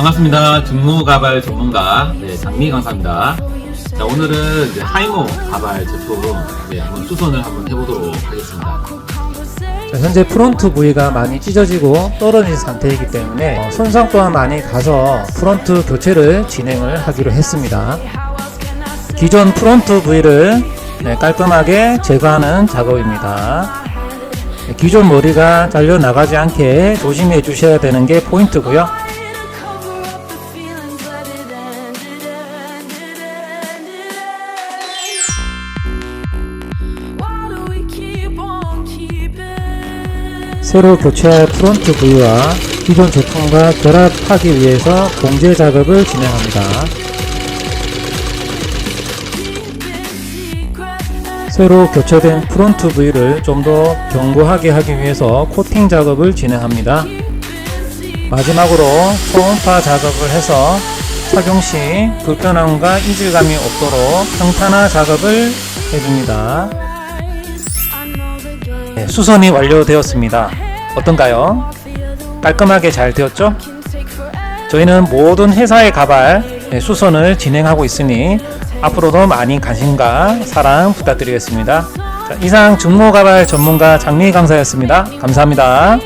반갑습니다. 중무 가발 전문가 네, 장미 강사입니다. 자, 오늘은 이제 하이모 가발 제품 네, 한번 수선을 한번 해보도록 하겠습니다. 자, 현재 프론트 부위가 많이 찢어지고 떨어진 상태이기 때문에 어, 손상 또한 많이 가서 프론트 교체를 진행을 하기로 했습니다. 기존 프론트 부위를 네, 깔끔하게 제거하는 작업입니다. 네, 기존 머리가 잘려 나가지 않게 조심해 주셔야 되는 게 포인트고요. 새로 교체할 프론트 부위와 기존 제품과 결합하기 위해서 공제 작업을 진행합니다. 새로 교체된 프론트 부위를 좀 더 견고하게 하기 위해서 코팅 작업을 진행합니다. 마지막으로 초음파 작업을 해서 착용 시 불편함과 이질감이 없도록 평탄화 작업을 해줍니다. 네, 수선이 완료되었습니다. 어떤가요? 깔끔하게 잘 되었죠? 저희는 모든 회사의 가발 네, 수선을 진행하고 있으니 앞으로도 많이 관심과 사랑 부탁드리겠습니다. 자, 이상 중모 가발 전문가 장미 강사였습니다. 감사합니다.